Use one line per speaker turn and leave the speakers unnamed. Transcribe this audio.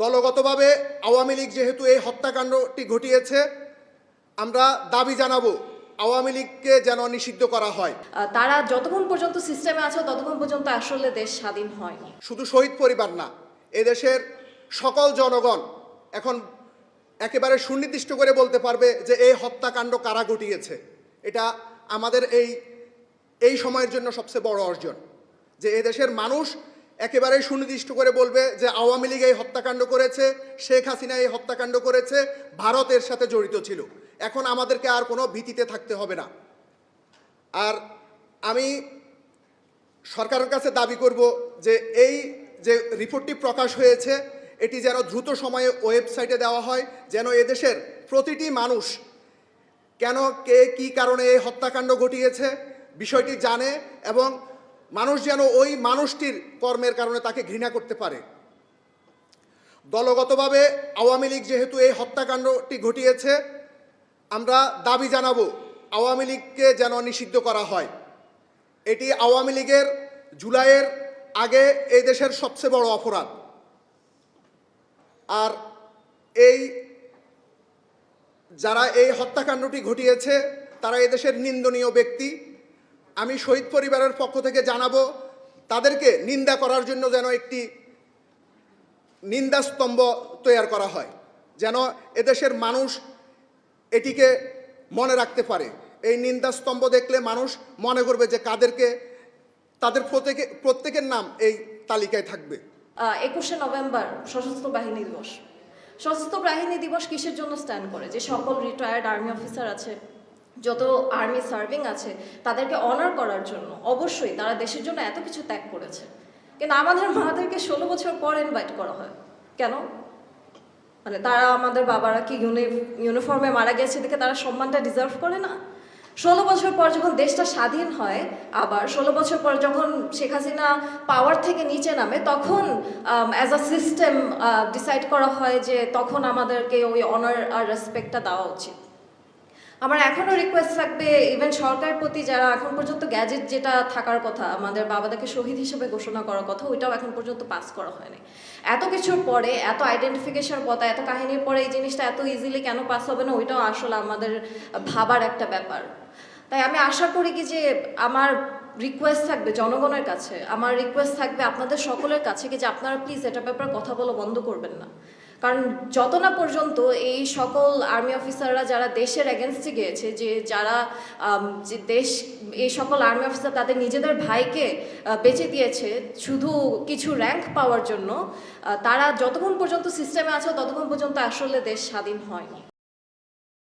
দলগতভাবে আওয়ামী লীগ যেহেতু এই হত্যাকাণ্ডটি ঘটিয়েছে আমরা দাবি জানাব আওয়ামী লীগকে যেন নিষিদ্ধ করা হয়।
তারা যতক্ষণ পর্যন্ত সিস্টেমে আছে ততক্ষণ পর্যন্ত আসলে দেশ স্বাধীন হয়নি।
শুধু শহীদ পরিবার না এদেশের সকল জনগণ এখন একেবারে সুনির্দিষ্ট করে বলতে পারবে যে এই হত্যাকাণ্ড কারা ঘটিয়েছে। এটা আমাদের এই এই সময়ের জন্য সবচেয়ে বড় অর্জন। যে এদেশের মানুষ একেবারে সুনির্দিষ্ট করে বলবে যে আওয়ামী লীগ এই হত্যাকাণ্ড করেছে, শেখ হাসিনা এই হত্যাকাণ্ড করেছে ভারতের সাথে জড়িত ছিল। এখন আমাদেরকে আর কোনো ভীতিতে থাকতে হবে না। আর আমি সরকারের কাছে দাবি করব যে এই যে রিপোর্টটি প্রকাশ হয়েছে, এটি যেন দ্রুত সময়ে ওয়েবসাইটে দেওয়া হয়, যেন এদেশের প্রতিটি মানুষ কেন, কে, কি কারণে এই হত্যাকাণ্ড ঘটিয়েছে, বিষয়টি জানে এবং মানুষ যেন ওই মানুষটির কর্মের কারণে তাকে ঘৃণা করতে পারে। দলগতভাবে আওয়ামী লীগ যেহেতু এই হত্যাকাণ্ডটি ঘটিয়েছে, আমরা দাবি জানাব আওয়ামী লীগকে যেন নিষিদ্ধ করা হয়। এটি আওয়ামী লীগের জুলাইয়ের আগে এই দেশের সবচেয়ে বড় অপরাধ। আর এই যারা এই হত্যাকাণ্ডটি ঘটিয়েছে, তারা এদেশের নিন্দনীয় ব্যক্তি। আমি শহীদ পরিবারের পক্ষ থেকে জানাব, তাদেরকে নিন্দা করার জন্য যেন একটি নিন্দাস্তম্ভ তৈরি করা হয়, যেন এদেশের মানুষ এটিকে মনে রাখতে পারে। এই নিন্দাস্তম্ভ দেখলে মানুষ মনে করবে যে কাদেরকে, তাদের প্রত্যেকে, প্রত্যেকের নাম এই তালিকায় থাকবে।
একুশে নভেম্বর, সশস্ত্র বাহিনী দিবস। সশস্ত্র বাহিনী দিবস কিসের জন্য স্ট্যান্ড করে? যে সকল রিটায়ার্ড আর্মি অফিসার আছে যত আর্মি সার্ভিং আছে, তাদেরকে অনার করার জন্য অবশ্যই তারা দেশের জন্য এত কিছু ত্যাগ করেছে। কিন্তু আমাদের মাদেরকে ষোলো বছর পর ইনভাইট করা হয়। কেন? মানে তারা আমাদের বাবারা কি ইউনিফর্মে মারা গেছে দেখে তারা সম্মানটা ডিজার্ভ করে না? ষোলো বছর পর যখন দেশটা স্বাধীন হয়, আবার ষোলো বছর পর যখন শেখ হাসিনা পাওয়ার থেকে নিচে নামে, তখন অ্যাজ আ সিস্টেম ডিসাইড করা হয় যে তখন আমাদেরকে ওই অনার আর রেসপেক্টটা দেওয়া উচিত। আমার এখনও রিকোয়েস্ট থাকবে ইভেন সরকারের প্রতি যারা এখন পর্যন্ত গ্যাজেট যেটা থাকার কথা, আমাদের বাবাদাকে শহীদ হিসেবে ঘোষণা করার কথা, ওইটাও এখন পর্যন্ত পাস করা হয়নি। এত কিছুর পরে, এত আইডেন্টিফিকেশন কথা এত কাহিনীর পরে এই জিনিসটা এত ইজিলি কেন পাস হবে না, ওইটাও আসলে আমাদের ভাবার একটা ব্যাপার। তাই আমি আশা করি কি যে আমার রিকোয়েস্ট থাকবে জনগণের কাছে, আমার রিকোয়েস্ট থাকবে আপনাদের সকলের কাছে কি যে আপনারা প্লিজ এটা ব্যাপারে কথা বলা বন্ধ করবেন না। কারণ যত না পর্যন্ত এই সকল আর্মি অফিসাররা যারা দেশের এগেনস্টে গিয়েছে, যে যারা যে দেশ, এই সকল আর্মি অফিসার তাদের নিজেদের ভাইকে বেঁচে দিয়েছে শুধু কিছু র্যাঙ্ক পাওয়ার জন্য তারা যতক্ষণ পর্যন্ত সিস্টেমে আছে, ততক্ষণ পর্যন্ত আসলে দেশ স্বাধীন হয়নি।